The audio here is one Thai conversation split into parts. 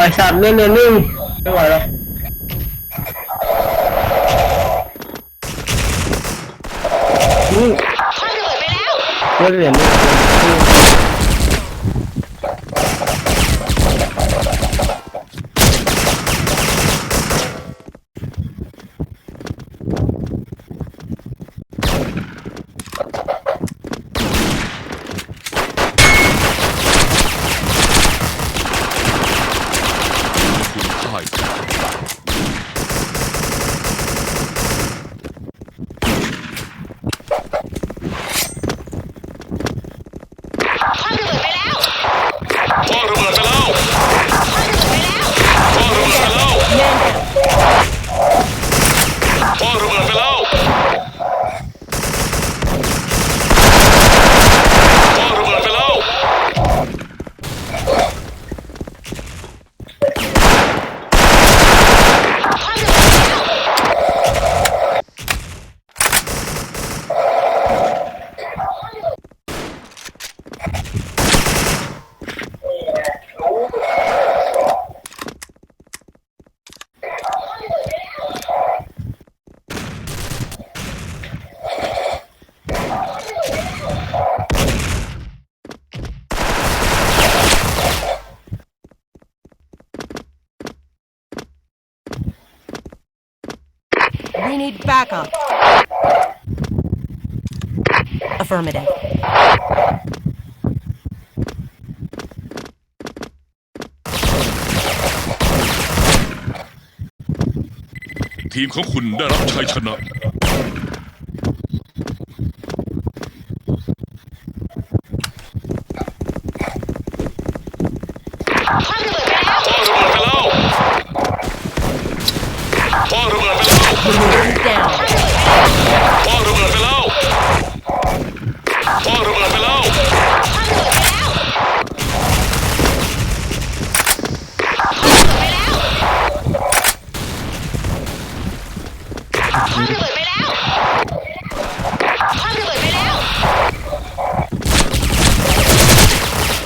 ไอ้สัตว์เล่นเล่นนึ่งไม่ไหวแล้วนี่คว้างระเบิดไปแล้ว เล่นเหรียญนี่คุณพ่ายแพ้ คว้างระเบิดไปแล้ว พ่อระเบิดไปแล้ว คว้างระเบิดไปแล้ว พ่อระเบิดไปแล้วพ่อระเบิดไปแล้วพ่อระเบิดไปแล้ว คว้างระเบิดไปแล้ว We need backup. Affirmative. ทีมของคุณได้รับชัยชนะคว้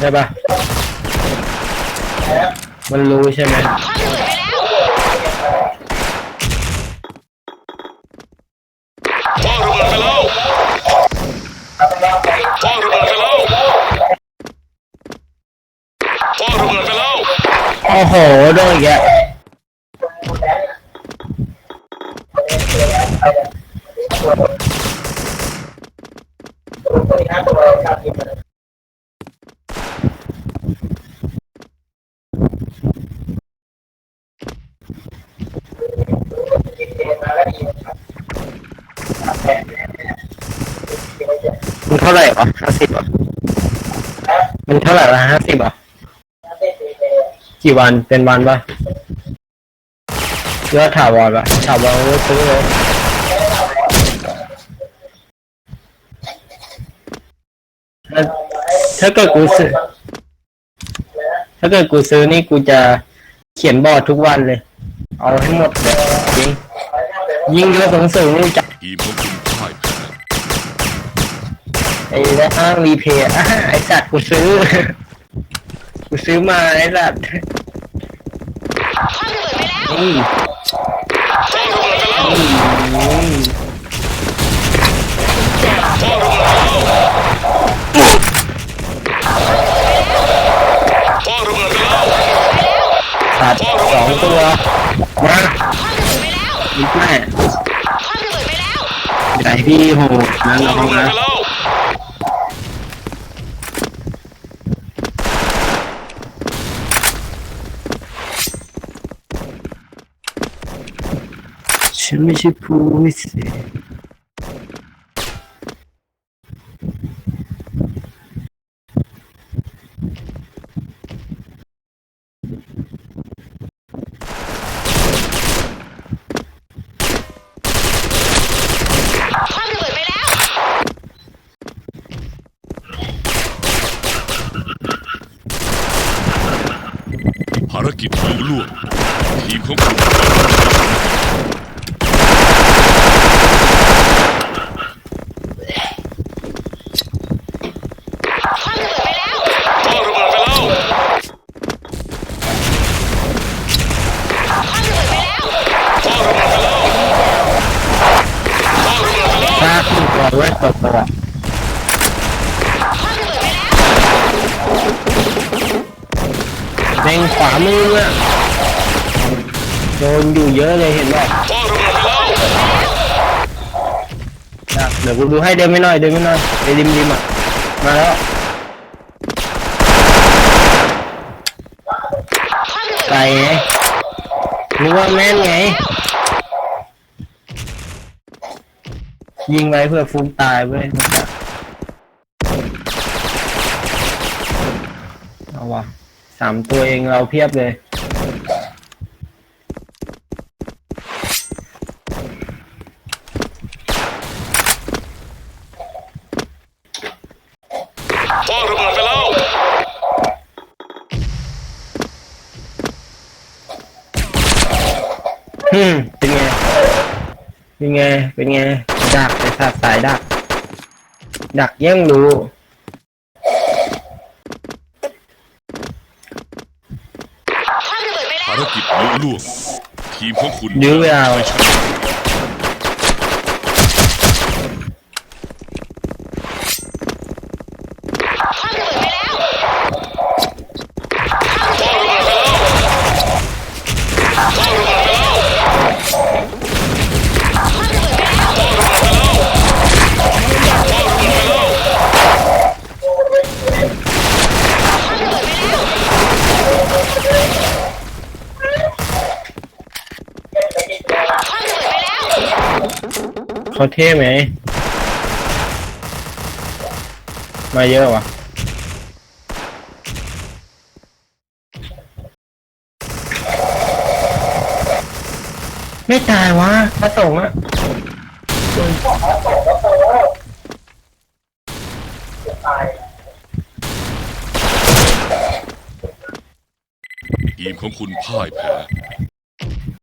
ช่ปะมันรู้ใช่ไหมคว้างระเบิดไปแล้วพ่อระเบิดไปแล้วพ่อระเบิดไปแล้วพ่อระเบิดไปแล้ว โอ้โหโดนอีกแล้ว มันเท่าไหร่วะห้าสิบอะมันเท่าไหร่ละห้าสิบอะกี่วันเป็นวันปะยอดถาวรปะถาวรก็ซื้อเลยถ้าเกิดกูซื้อ ถ้าเกิดกูซื้อนี่กูจะเขียนบอร์ดทุกวันเลย เอาให้หมดเลยจริงยิงยศสูงสูงนี่จะ ทีมของคุณพ่ายแพ้ ไอ้แล้วอ้างรีเพย์อะไอ้สัตว์กูซื้อ กูซื้อมาไอ้สัตว์คว้างระเบิดไปแล้วอืมพ่อระเบิดไปแล้วอืมพ่อระเบิดไปแล้วพ่อระเบิดไปแล้วขาดสองตัวมาคว้างระเบิดไปแล้วอีแม่คว้างระเบิดไปแล้วใหญ่พี่โหนั่นพ่อน้องระเบิดนะ ฉันไม่ใช่ผู้วิภารกิจลุล่วงทีมของคุณ เบิดไปแล้วแม่งขวามืออะโดนอยู่เยอะเลยเห็นป่ะคว้างระเดไปแล้วนะเดี๋ยวกูดูให้เดินไม่น้อยเดินไม่น้อยไปริมริมอะมาแล้วไก่ไงนึกว่าแม่นไง ยิงไว้เพื่อฟูมตายเว้ยนะครับเอาวะสามตัวเองเราเพียบเลยคว้างระเบิดไปแล้วฮึมเป็นไง เป็นไง เป็นไง ดักไอ้สัตว์สายดัก ดักแย่งรู้คว้างระเบิดไปแล้วภารกิจลุล่วงทีมของคุณยื้อเวลาชัยชนะ เขาเท่ไหม มาเยอะวะไม่ตายวะพระสงฆ์อะทีมของคุณพ่ายแพ้